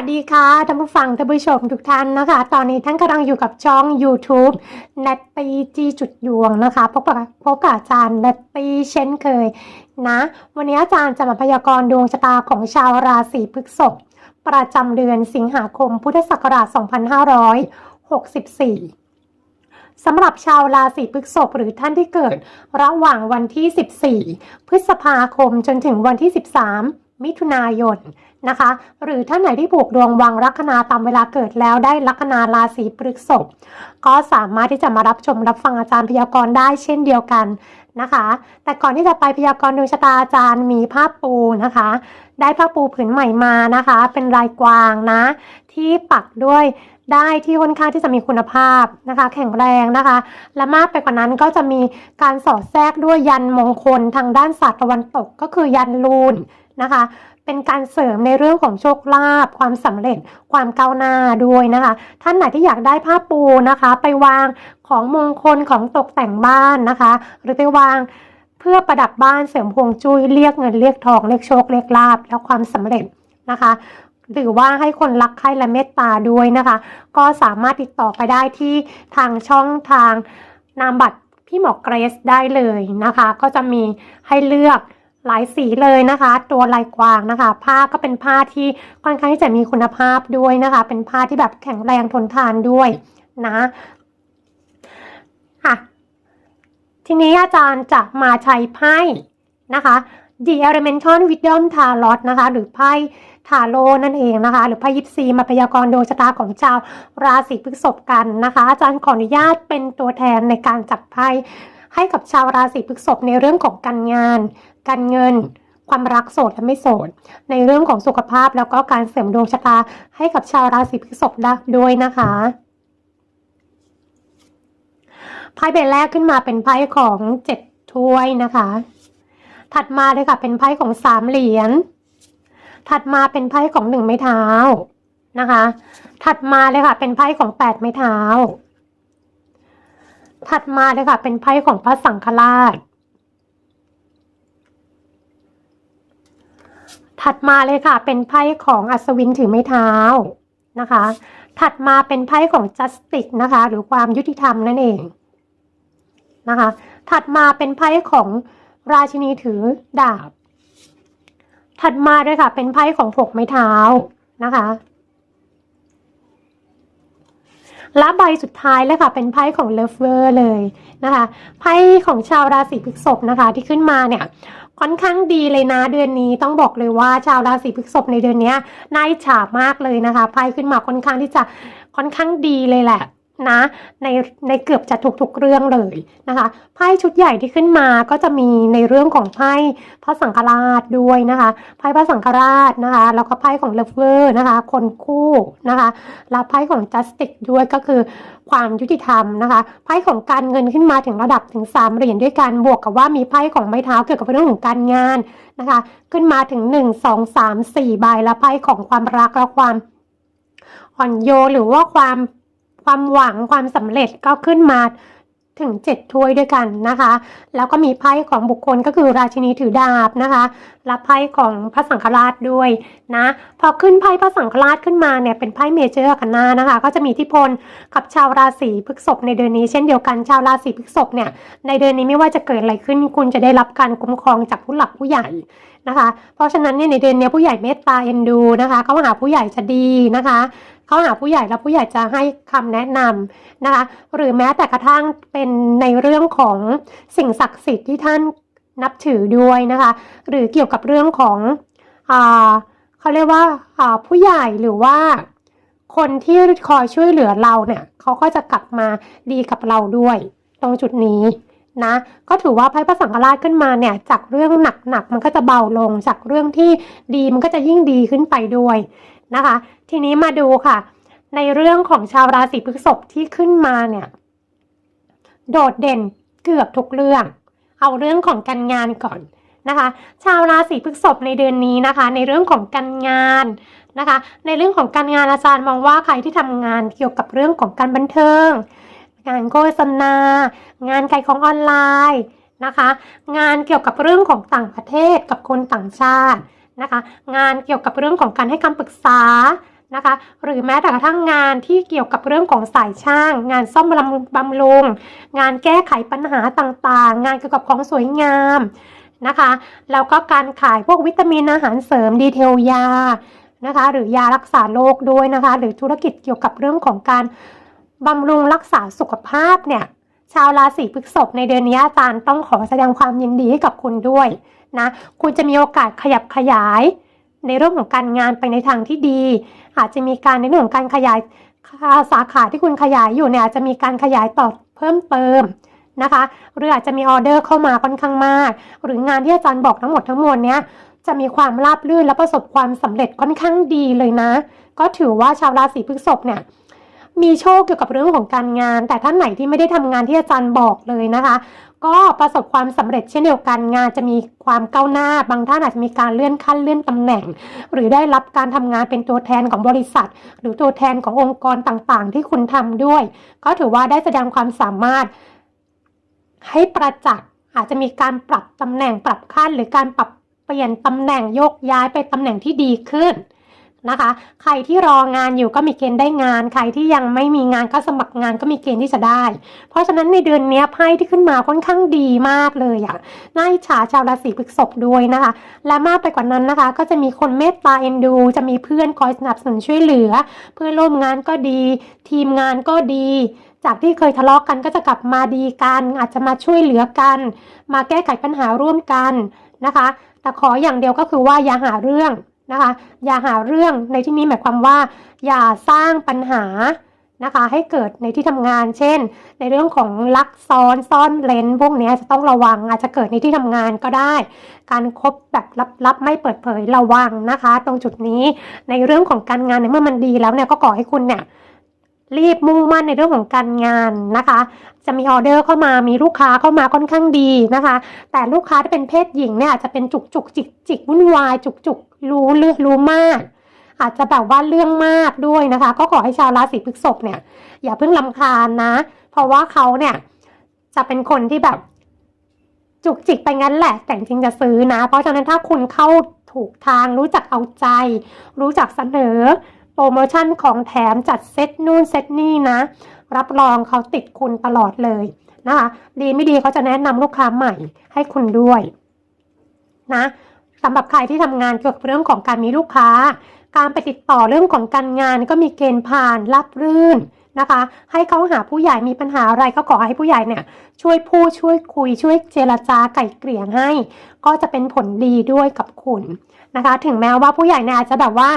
สวัสดีค่ะท่านผู้ฟังท่านผู้ชมทุกท่านนะคะ ตอนนี้ท่านกำลังอยู่กับช่อง YouTube นตตีจีจุดยวงนะคะพบกับพบกับอาจารย์นตตีเช่นเคยนะ วันนี้อาจารย์จะมาพยากรณ์ดวงชะตาของชาวราศีพฤษภประจำเดือนสิงหาคมพุทธศักราช 2564สำหรับชาวราศีพฤษภหรือท่านที่เกิด ระหว่างวันที่ 14 พฤษภาคมจนถึงวันที่ 13 มิถุนายนนะคะ หรือท่านไหนที่ผูกดวงวางลัคนาตามเวลาเกิดแล้วได้ลัคนาราศีพฤษภก็สามารถที่จะมารับชมรับฟังอาจารย์พยากรณ์ได้เช่นเดียวกันนะคะ แต่ก่อนที่จะไปพยากรณ์ดวงชะตาอาจารย์มีผ้าปูนะคะ ได้ผ้าปูผืนใหม่มานะคะ เป็นลายกวางนะ ที่ปักด้วยได้ที่ค่อนข้างที่จะมีคุณภาพนะคะ แข็งแรงนะคะ และมากไปกว่านั้นก็จะมีการสอดแทรกด้วยยันมงคลทางด้านศาสตร์ตะวันตกก็คือยันลูน นะคะ เป็นการเสริมในเรื่องของโชคลาภความสำเร็จความก้าวหน้าด้วยนะคะ ท่านไหนที่อยากได้ผ้าปูนะคะ ไปวางของมงคลของตกแต่งบ้านนะคะ หรือไปวางเพื่อประดับบ้านเสริมพวงจุ้ยเรียกเงินเรียกทองเรียกโชคเรียกลาภและความสำเร็จนะคะหรือว่าให้คนรักใคร่และเมตตาด้วยนะคะ ก็สามารถติดต่อไปได้ที่ทางช่องทางนามบัตรพี่หมอเกรซได้เลยนะคะ ก็จะมีให้เลือก หลายสีเลยนะคะ ตัวลายกวางนะคะ ผ้าก็เป็นผ้าที่ค่อนข้างที่จะมีคุณภาพด้วยนะคะ เป็นผ้าที่แบบแข็งแรงทนทานด้วยนะค่ะทีนี้อาจารย์จะมาใช้ไพ่นะคะ The Elemental Wisdom Tarot นะคะ หรือไพ่ทาโร่นั่นเองนะคะ หรือไพ่ยิปซีมาพยากรณ์ดวงชะตาของชาวราศีพฤษภกันนะคะ อาจารย์ขออนุญาตเป็นตัวแทนในการจับไพ่ให้กับชาวราศีพฤษภในเรื่องของการงาน การเงิน ความรักโสดและไม่โสด ในเรื่องของสุขภาพแล้วก็การเสริมดวงชะตาให้กับชาวราศีพฤษภด้วยนะคะไพ่ใบแรกขึ้นมาเป็นไพ่ของเจ็ดถ้วยนะคะ ถัดมาเลยค่ะเป็นไพ่ของสามเหรียญ ถัดมาเป็นไพ่ของหนึ่งไม้เท้านะคะ ถัดมาเลยค่ะเป็นไพ่ของแปดไม้เท้า ถัดมาเลยค่ะเป็นไพ่ของพระสังฆราช ถัดมาเลยค่ะ เป็นไพ่ของอัศวินถือไม้เท้านะคะ ถัดมาเป็นไพ่ของ justice นะคะ หรือความยุติธรรมนั่นเองนะคะ ถัดมาเป็นไพ่ของราชินีถือดาบ ถัดมาด้วยค่ะ เป็นไพ่ของหกไม้เท้านะคะ และใบสุดท้ายเลยค่ะ เป็นไพ่ของเลฟเวอร์เลยนะคะ ไพ่ของชาวราศีพฤษภนะคะ ที่ขึ้นมาเนี่ย ค่อนข้างดีเลยนะเดือนนี้ต้องบอกเลยว่าชาวราศีพฤษภในเดือนนี้น่าอิจฉามากเลยนะคะไพ่ขึ้นมาค่อนข้างที่จะค่อนข้างดีเลยแหละ นะในในเกือบจะทุกๆเรื่องเลยนะคะไพ่ชุดใหญ่ที่ขึ้นมาก็จะมีในเรื่องของไพ่พระสังฆราชด้วยนะคะไพ่พระสังฆราชนะคะแล้วก็ไพ่ของเลเวอร์นะคะคนคู่นะคะแล้วไพ่ของจัสติกด้วยก็คือความยุติธรรมนะคะไพ่ของการเงินขึ้นมาถึงระดับถึง3เหรียญด้วยกันบวกกับว่ามีไพ่ของไม้เท้าเกี่ยวกับเรื่องของการงานนะคะขึ้นมาถึง 1 2 3 4ใบแล้วไพ่ของความรักและความอ่อนโยนหรือว่าความ ความหวังความสำเร็จก็ขึ้นมาถึงเจ็ดถ้วยด้วยกันนะคะ แล้วก็มีไพ่ของบุคคลก็คือราชินีถือดาบนะคะและไพ่ของพระสังฆราชด้วยนะ พอขึ้นไพ่พระสังฆราชขึ้นมาเนี่ยเป็นไพ่เมเจอร์กันนานะคะ ก็จะมีทธิพลกับชาวราศีพฤษภในเดือนนี้เช่นเดียวกัน ชาวราศีพฤษภเนี่ยในเดือนนี้ไม่ว่าจะเกิดอะไรขึ้น คุณจะได้รับการคุ้มครองจากผู้หลักผู้ใหญ่นะคะ เพราะฉะนั้นเนี่ยในเดือนนี้ผู้ใหญ่เมตตาเอ็นดูนะคะ เขาหาผู้ใหญ่จะดีนะคะ เขาหาผู้ใหญ่แล้วผู้ใหญ่จะให้คำแนะนำนะคะ หรือแม้แต่กระทั่งเป็นในเรื่องของสิ่งศักดิ์สิทธิ์ที่ท่านนับถือด้วยนะคะ หรือเกี่ยวกับเรื่องของอเขาเรียกว่าอ่าผู้ใหญ่หรือว่าคนที่คอยช่วยเหลือเราเนี่ยเขาก็จะกลับมาดีกับเราด้วย ตรงจุดนี้นะก็ถือว่าไพ่พระสังฆราชขึ้นมาเนี่ยจากเรื่องหนักๆมันก็จะเบาลงจากเรื่องที่ดีมันก็จะยิ่งดีขึ้นไปด้วย นะคะ ทีนี้มาดูค่ะ ในเรื่องของชาวราศีพฤษภที่ขึ้นมาเนี่ย โดดเด่นเกือบทุกเรื่อง เอาเรื่องของการงานก่อนนะคะ ชาวราศีพฤษภในเดือนนี้นะคะ ในเรื่องของการงานนะคะ ในเรื่องของการงานอาจารย์มองว่าใครที่ทำงานเกี่ยวกับเรื่องของการบันเทิง งานโฆษณา งานขายของออนไลน์นะคะ งานเกี่ยวกับเรื่องของต่างประเทศกับคนต่างชาติ นะคะ งานเกี่ยวกับเรื่องของการให้คำปรึกษานะคะ หรือแม้แต่กระทั่งงานที่เกี่ยวกับเรื่องของสายช่าง งานซ่อมบำรุงบำรุงงานแก้ไขปัญหาต่างๆ งานเกี่ยวกับของสวยงามนะคะแล้วก็การขายพวกวิตามินอาหารเสริมดีเทลยานะคะหรือยารักษาโรคด้วยนะคะ หรือธุรกิจเกี่ยวกับเรื่องของการบำรุงรักษาสุขภาพเนี่ย ชาวราศีพฤษภในเดือนนี้อาจารย์ต้องขอแสดงความยินดีให้กับคุณด้วยนะคุณจะมีโอกาสขยับขยาย ในเรื่องของการงานไปในทางที่ดี อาจจะมีการในเรื่องของการขยายสาขาที่คุณขยายอยู่เนี่ยอาจจะมีการขยายต่อเพิ่มเติมนะคะหรืออาจจะมีออเดอร์เข้ามาค่อนข้างมาก หรืองานที่อาจารย์บอกทั้งหมดทั้งมวลเนี้ยจะมีความราบรื่นและประสบความสำเร็จค่อนข้างดีเลยนะ ก็ถือว่าชาวราศีพฤษภเนี่ย มีโชคเกี่ยวกับเรื่องของการงาน แต่ท่านไหนที่ไม่ได้ทำงานที่อาจารย์บอกเลยนะคะ ก็ประสบความสำเร็จเช่นเดียวกันงานจะมีความก้าวหน้า บางท่านอาจจะมีการเลื่อนขั้นเลื่อนตำแหน่ง หรือได้รับการทำงานเป็นตัวแทนของบริษัท หรือตัวแทนขององค์กรต่างๆ ที่คุณทำด้วย ก็ถือว่าได้แสดงความสามารถให้ประจักษ์อาจจะมีการปรับตำแหน่งปรับขั้น หรือการปรับเปลี่ยนตำแหน่งโยกย้ายไปตำแหน่งที่ดีขึ้น นะคะ ใครที่รองานอยู่ก็มีเกณฑ์ได้งาน ใครที่ยังไม่มีงานก็สมัครงานก็มีเกณฑ์ที่จะได้ เพราะฉะนั้นในเดือนนี้ไพ่ที่ขึ้นมาค่อนข้างดีมากเลยอะน่าอิจฉาชาวราศีพฤษภด้วยนะคะ และมากไปกว่านั้นนะคะ ก็จะมีคนเมตตาเอ็นดู จะมีเพื่อนคอยสนับสนุนช่วยเหลือ เพื่อนร่วมงานก็ดี ทีมงานก็ดีจากที่เคยทะเลาะกันก็จะกลับมาดีกัน อาจจะมาช่วยเหลือกัน มาแก้ไขปัญหาร่วมกันนะคะ แต่ขออย่างเดียวก็คือว่าอย่าหาเรื่อง นะคะ อย่าหาเรื่องในที่นี้หมายความว่า อย่าสร้างปัญหานะคะให้เกิดในที่ทำงาน เช่น ในเรื่องของลักซ้อนซ่อนเลนพวกนี้จะต้องระวังอาจจะเกิดในที่ทำงานก็ได้ การครบแบบลับๆไม่เปิดเผยระวังนะคะ ตรงจุดนี้ในเรื่องของการงานในเมื่อมันดีแล้วเนี่ยก็ขอให้คุณเนี่ย รีบมุ่งมั่นในเรื่องของการงานนะคะ จะมีออเดอร์เข้ามามีลูกค้าเข้ามาค่อนข้างดีนะคะ แต่ลูกค้าที่เป็นเพศหญิงเนี่ยอาจจะเป็นจุกจุกจิกจิกวุ่นวาย จุกจุกรู้เรื่องรู้มาก อาจจะแบบว่าเรื่องมากด้วยนะคะ ก็ขอให้ชาวราศีพฤษภเนี่ย อย่าเพิ่งลำคาญนะ เพราะว่าเขาเนี่ยจะเป็นคนที่แบบจุกจิกไปงั้นแหละ แต่จริงจะซื้อนะ เพราะฉะนั้นถ้าคุณเข้าถูกทางรู้จักเอาใจ รู้จักเสนอ โปรโมชั่นของแถมจัดเซตนู่นเซตนี่นะ รับรองเขาติดคุณตลอดเลยนะคะดีไม่ดีเขาจะแนะนำลูกค้าใหม่ให้คุณด้วยนะสำหรับใครที่ทำงานเกี่ยวกับเรื่องของการมีลูกค้า การไปติดต่อเรื่องของการงานก็มีเกณฑ์ผ่านรับรื่นนะคะ ให้เขาหาผู้ใหญ่มีปัญหาอะไรก็ขอให้ผู้ใหญ่เนี่ย ช่วยพูดช่วยคุยช่วยเจรจาไก่เกลี่ยให้ ก็จะเป็นผลดีด้วยกับคุณนะคะ ถึงแม้ว่าผู้ใหญ่เนี่ยอาจจะแบบว่า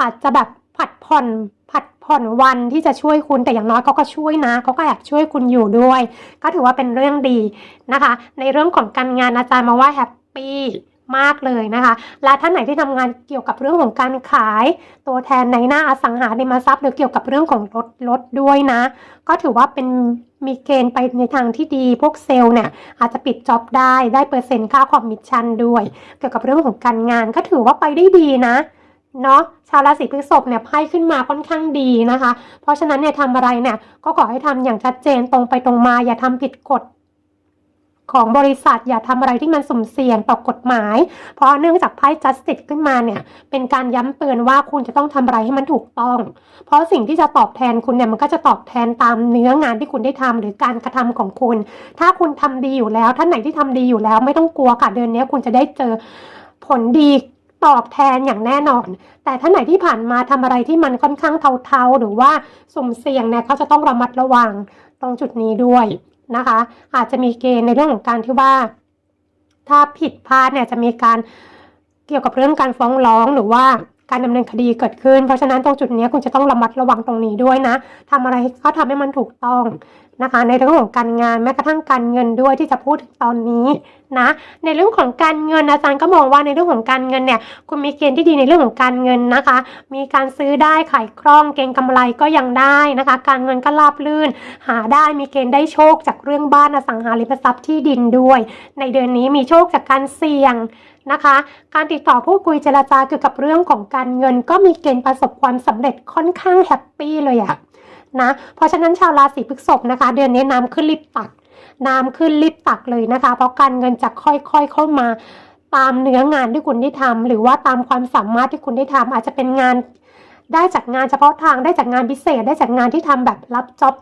อาจจะแบบ ผัดผ่อนผัดผ่อนวันที่จะช่วยคุณแต่อย่างน้อยเขาก็ช่วยนะเขาก็อยากช่วยคุณอยู่ด้วย ก็ถือว่าเป็นเรื่องดีนะคะ ในเรื่องของการงานอาจารย์มาว่าแฮปปี้มากเลยนะคะ และท่านไหนที่ทำงานเกี่ยวกับเรื่องของการขาย ตัวแทนในหน้าอสังหาริมทรัพย์หรือเกี่ยวกับเรื่องของรถรถด้วยนะ ก็ถือว่าเป็นมีเกณฑ์ไปในทางที่ดี พวกเซลล์เนี่ยอาจจะปิดจ็อบได้ได้เปอร์เซ็นต์ค่าคอมมิชชั่นด้วย เกี่ยวกับเรื่องของการงานก็ถือว่าไปได้ดีนะ เนาะชาวราศีพฤษภเนี่ยไพ่ขึ้นมาค่อนข้างดีนะคะ เพราะฉะนั้นเนี่ยทำอะไรเนี่ยก็ขอให้ทำอย่างชัดเจนตรงไปตรงมา อย่าทำผิดกฎของบริษัทอย่าทำอะไรที่มันสุ่มเสี่ยงต่อกฎหมาย เพราะเนื่องจากไพ่ justice ขึ้นมาเนี่ย เป็นการย้ำเตือนว่าคุณจะต้องทำอะไรให้มันถูกต้อง เพราะสิ่งที่จะตอบแทนคุณเนี่ยมันก็จะตอบแทนตามเนื้องานที่คุณได้ทำหรือการกระทำของคุณ ถ้าคุณทำดีอยู่แล้วท่านไหนที่ทำดีอยู่แล้ว ไม่ต้องกลัวค่ะเดือนนี้คุณจะได้เจอผลดี ตอบแทนอย่างแน่นอน แต่ท่านไหนที่ผ่านมาทำอะไรที่มันค่อนข้างเทาๆ หรือว่าสุ่มเสี่ยงเนี่ยเขาจะต้องระมัดระวังตรงจุดนี้ด้วยนะคะ อาจจะมีเกณฑ์ในเรื่องของการที่ว่า ถ้าผิดพลาดเนี่ยจะมีการเกี่ยวกับเรื่องการฟ้องร้องหรือว่าการดำเนินคดีเกิดขึ้น เพราะฉะนั้นตรงจุดนี้คุณจะต้องระมัดระวังตรงนี้ด้วยนะทำอะไรก็ทำให้มันถูกต้อง นะคะ ในเรื่องของการงานแม้กระทั่งการเงินด้วยที่จะพูดถึงตอนนี้นะ ในเรื่องของการเงินอาจารย์ก็มองว่าในเรื่องของการเงินเนี่ยคุณมีเกณฑ์ที่ดีในเรื่องของการเงินนะคะ มีการซื้อได้ขายคล่องเกณฑ์กำไรก็ยังได้นะคะ การเงินก็ราบลื่น หาได้มีเกณฑ์ได้โชคจากเรื่องบ้านอสังหาริมทรัพย์ที่ดินด้วย ในเดือนนี้มีโชคจากการเสี่ยงนะคะ การติดต่อพูดคุยเจรจาเกี่ยวกับเรื่องของการเงิน ก็มีเกณฑ์ประสบความสำเร็จค่อนข้างแฮปปี้เลยอะ นะ เพราะฉะนั้นชาวราศีพฤษภนะคะ เดือนนี้น้ำขึ้นรีบตัก น้ำขึ้นรีบตักเลยนะคะ เพราะการเงินจะค่อยๆเข้ามาตามเนื้องานที่คุณได้ทำหรือว่าตามความสามารถที่คุณได้ทำอาจจะเป็นงานได้จากงานเฉพาะทางได้จากงานพิเศษ ได้จากงานที่ทำแบบรับจ็อบ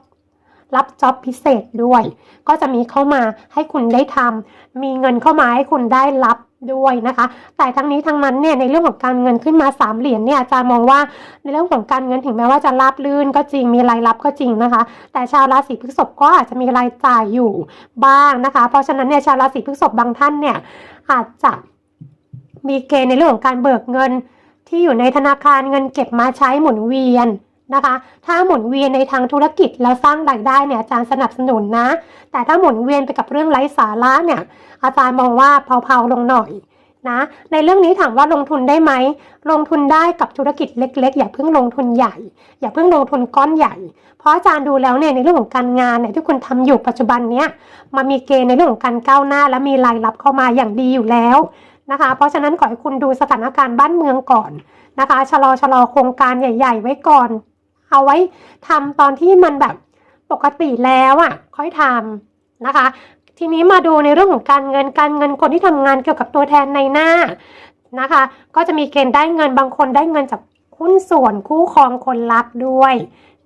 รับจ็อบพิเศษด้วย ก็จะมีเข้ามาให้คุณได้ทำมีเงินเข้ามาให้คุณได้รับ ด้วยนะคะ แต่ทั้งนี้ทั้งนั้นเนี่ยในเรื่องของการเงินขึ้นมาสามเหรียญเนี่ยอาจารย์มองว่าในเรื่องของการเงินถึงแม้ว่าจะราบลื่นก็จริงมีรายรับก็จริงนะคะ แต่ชาวราศีพฤษภก็อาจจะมีรายจ่ายอยู่บ้างนะคะ เพราะฉะนั้นเนี่ยชาวราศีพฤษภบางท่านเนี่ยอาจจะมีเกณฑ์ในเรื่องของการเบิกเงินที่อยู่ในธนาคารเงินเก็บมาใช้หมุนเวียน นะคะ ถ้าหมุนเวียนในทางธุรกิจแล้วสร้างรายได้เนี่ยอาจารย์สนับสนุนนะ แต่ถ้าหมุนเวียนไปกับเรื่องไร้สาระเนี่ย อาจารย์มองว่าเผาๆลงหน่อยนะในเรื่องนี้ถามว่าลงทุนได้ไหม ลงทุนได้กับธุรกิจเล็ก ๆ อย่าเพิ่งลงทุนใหญ่ อย่าเพิ่งลงทุนก้อนใหญ่ เพราะอาจารย์ดูแล้วเนี่ยในเรื่องของการงานเนี่ยที่คุณทำอยู่ปัจจุบันเนี้ยมันมีเกณฑ์ในเรื่องของการก้าวหน้า และมีรายรับเข้ามาอย่างดีอยู่แล้วนะคะ เพราะฉะนั้นขอให้คุณดูสถานการณ์บ้านเมืองก่อนนะคะชะลอชะลอโครงการใหญ่ ๆ ไว้ก่อน เอาไว้ทำตอนที่มันแบบปกติแล้วอะ ค่อยทำนะคะ ทีนี้มาดูในเรื่องของการเงินการเงินคนที่ทำงานเกี่ยวกับตัวแทนในหน้านะคะ ก็จะมีเกณฑ์ได้เงินบางคนได้เงินจากหุ้นส่วนคู่ครองคนรักด้วย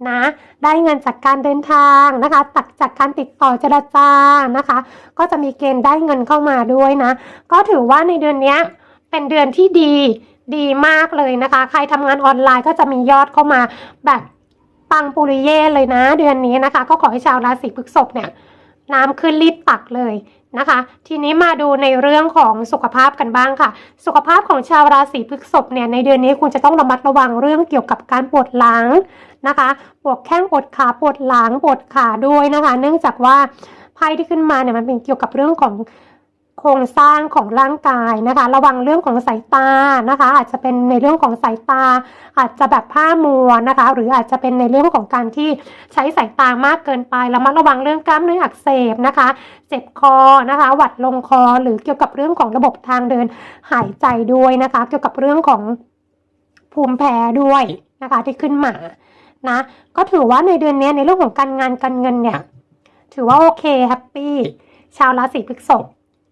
นะได้เงินจากการเดินทางนะคะตักจากการติดต่อเจรจานะคะ ก็จะมีเกณฑ์ได้เงินเข้ามาด้วยนะ ก็ถือว่าในเดือนเนี้ยเป็นเดือนที่ดี ดีมากเลยนะคะ ใครทำงานออนไลน์ก็จะมียอดเข้ามาแบบปังปุริเย่เลยนะ เดือนนี้นะคะ ก็ขอให้ชาวราศีพฤษภเนี่ยน้ำขึ้นรีบตักเลยนะคะ ทีนี้มาดูในเรื่องของสุขภาพกันบ้างค่ะ สุขภาพของชาวราศีพฤษภเนี่ยในเดือนนี้คุณจะต้องระมัดระวังเรื่องเกี่ยวกับการปวดหลังนะคะปวดแข้งปวดขาปวดหลังปวดขาด้วยนะคะ เนื่องจากว่าไพ่ที่ขึ้นมาเนี่ยมันเป็นเกี่ยวกับเรื่องของ โครงสร้างของร่างกายนะคะ ระวังเรื่องของสายตานะคะ อาจจะเป็นในเรื่องของสายตา อาจจะแบบผ้ามัวนะคะ หรืออาจจะเป็นในเรื่องของการที่ใช้สายตามากเกินไประมัดระวังเรื่องกล้ามเนื้ออักเสบนะคะ เจ็บคอนะคะ หวัดลงคอหรือเกี่ยวกับเรื่องของระบบทางเดินหายใจด้วยนะคะ เกี่ยวกับเรื่องของภูมิแพ้ด้วยนะคะ ที่ขึ้นมานะก็ถือว่าในเดือนนี้ในเรื่องของการงานการเงินเนี่ย ถือว่าโอเคแฮปปี้ชาวราศีพฤษภ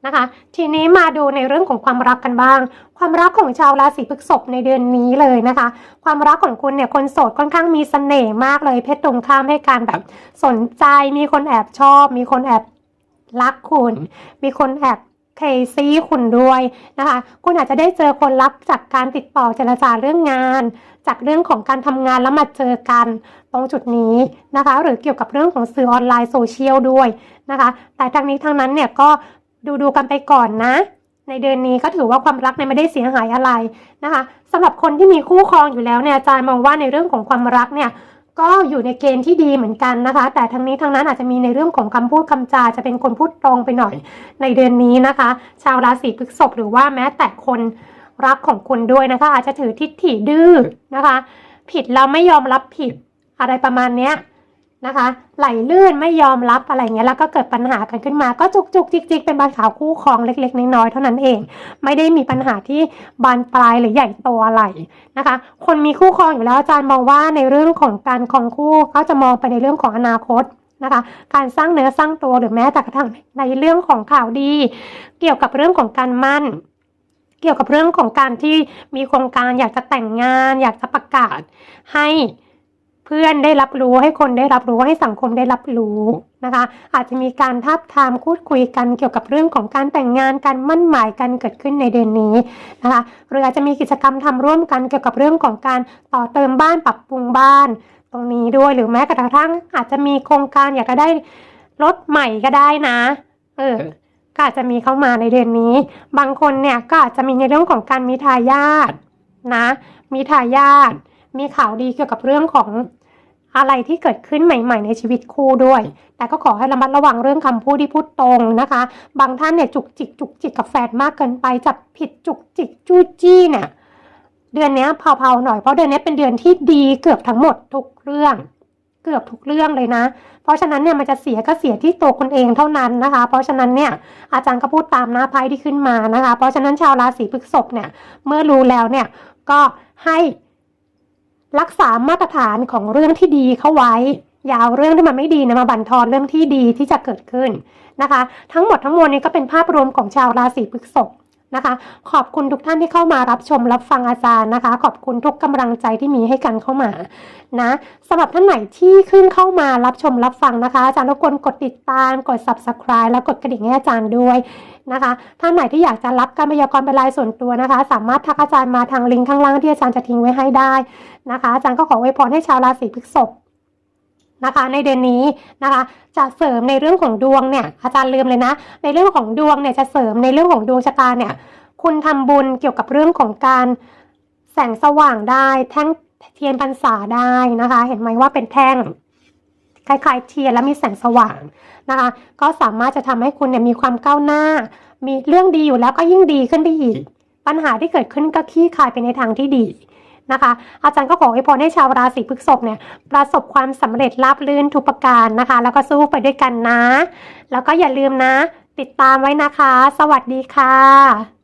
นะคะ ทีนี้มาดูในเรื่องของความรักกันบ้าง ความรักของชาวราศีพฤษภในเดือนนี้เลยนะคะ ความรักของคุณเนี่ยคนโสดค่อนข้างมีเสน่ห์มากเลย เพศตรงข้ามให้การแบบสนใจ มีคนแอบชอบ มีคนแอบรักคุณ มีคนแอบเคซี่คุณด้วยนะคะ คุณอาจจะได้เจอคนรักจากการติดต่อเจรจาเรื่องงาน จากเรื่องของการทำงานแล้วมาเจอกันตรงจุดนี้นะคะ หรือเกี่ยวกับเรื่องของสื่อออนไลน์โซเชียลด้วยนะคะ แต่ทางนี้ทางนั้นเนี่ยก็ ดูดูๆกันไปก่อนนะ ในเดือนนี้ก็ถือว่าความรักเนี่ยไม่ได้เสียหายอะไรนะคะสำหรับคนที่มีคู่ครองอยู่แล้วเนี่ยอาจารย์มองว่าในเรื่องของความรักเนี่ยก็อยู่ในเกณฑ์ที่ดีเหมือนกันนะคะ แต่ทั้งนี้ทั้งนั้นอาจจะมีในเรื่องของคำพูดคำจาจะเป็นคนพูดตรงไปหน่อยในเดือนนี้นะคะ ชาวราศีพฤษภหรือว่าแม้แต่คนรักของคุณด้วยนะคะ อาจจะถือทิฏฐิดื้อนะคะ ผิดแล้วไม่ยอมรับผิดอะไรประมาณเนี้ย นะคะ ไหลลื่นไม่ยอมรับอะไรเงี้ยแล้วก็เกิดปัญหากันขึ้นมาก็จุกจุกจิกจิกเป็นปัญหาวคู่ครองเล็ก ๆ น้อยๆเท่านั้นเอง ไม่ได้มีปัญหาที่บานปลายหรือใหญ่โตอะไรนะคะ คนมีคู่ครองอยู่แล้วอาจารย์มองว่าในเรื่องของการครองคู่เขาจะมองไปในเรื่องของอนาคตนะคะการสร้างเนื้อสร้างตัวหรือแม้แต่กระทั่งในเรื่องของข่าวดี เกี่ยวกับเรื่องของการมั่น เกี่ยวกับเรื่องของการที่มีโครงการอยากจะแต่งงาน อยากจะประกาศให้ พื่อนได้รับรู้ให้คนได้รับรู้ให้สังคมได้รับรู้นะคะ อาจจะมีการทับทามพูดคุยกันเกี่ยวกับเรื่องของการแต่งงานการมั่นหมายกันเกิดขึ้นในเดือนนี้นะคะหรืออาจจะมีกิจกรรมทำร่วมกันเกี่ยวกับเรื่องของการต่อเติมบ้านปรับปรุงบ้านตรงนี้ด้วยหรือแม้กระทั่งอาจจะมีโครงการอยากจะได้รถใหม่ก็ได้นะ เออก็อาจจะมีเข้ามาในเดือนนี้ บางคนเนี่ยก็อาจจะมีในเรื่องของการมีทายาทนะ มีทายาทมีข่าวดีเกี่ยวกับเรื่องของ อะไรที่เกิดขึ้นใหม่ ๆ ในชีวิตคู่ด้วย แต่ก็ขอให้ระมัดระวังเรื่องคำพูดที่พูดตรงนะคะ บางท่านเนี่ยจุกจิกจุกจิกกับแฟนมากเกินไปจับผิดจุกจิกจู้จี้เนี่ยเดือนนี้เผาๆหน่อยเพราะเดือนนี้เป็นเดือนที่ดีเกือบทั้งหมดทุกเรื่อง เกือบทุกเรื่องเลยนะ เพราะฉะนั้นเนี่ยมันจะเสียก็เสียที่ตัวคนเองเท่านั้นนะคะ เพราะฉะนั้นเนี่ยอาจารย์ก็พูดตามหน้าไพ่ที่ขึ้นมานะคะ เพราะฉะนั้นชาวราศีพฤษภเนี่ยเมื่อรู้แล้วเนี่ยก็ให้ รักษามาตรฐานของเรื่องที่ดีเข้าไว้ อย่าเอาเรื่องที่มันไม่ดีนะมาบั่นทอนเรื่องที่ดีที่จะเกิดขึ้นนะคะ ทั้งหมดทั้งมวลนี้ก็เป็นภาพรวมของชาวราศีพฤษภ นะคะ ขอบคุณทุกท่านที่เข้ามารับชมรับฟังอาจารย์นะคะ ขอบคุณทุกกำลังใจที่มีให้กันเข้ามานะสำหรับท่านไหนที่ขึ้นเข้ามารับชมรับฟังนะคะ อาจารย์รบกวนกดติดตามกด subscribe แล้วกดกระดิ่งให้อาจารย์ด้วยนะคะ ท่านไหนที่อยากจะรับการพยากรณ์เป็นรายส่วนตัวนะคะ สามารถทักอาจารย์มาทางลิงก์ข้างล่างที่อาจารย์จะทิ้งไว้ให้ได้นะคะ อาจารย์ก็ขออวยพรให้ชาวราศีพฤษภ นะคะในเดือนนี้นะคะจะเสริมในเรื่องของดวงเนี่ยอาจารย์ลืมเลยนะ ในเรื่องของดวงเนี่ยจะเสริมในเรื่องของดวงชะตาเนี่ยคุณทำบุญเกี่ยวกับเรื่องของการแสงสว่างได้แท่งเทียนพรรษาได้นะคะ เห็นไหมว่าเป็นแท่งคล้ายๆเทียนแล้วมีแสงสว่างนะคะ ก็สามารถจะทำให้คุณเนี่ยมีความก้าวหน้า มีเรื่องดีอยู่แล้วก็ยิ่งดีขึ้นไปอีก ปัญหาที่เกิดขึ้นก็คลี่คลายไปในทางที่ดี นะคะ อาจารย์ก็ขอให้พรให้ชาวราศีพฤษภเนี่ยประสบความสำเร็จราบรื่นทุกประการนะคะ แล้วก็สู้ไปด้วยกันนะ แล้วก็อย่าลืมนะ ติดตามไว้นะคะ สวัสดีค่ะ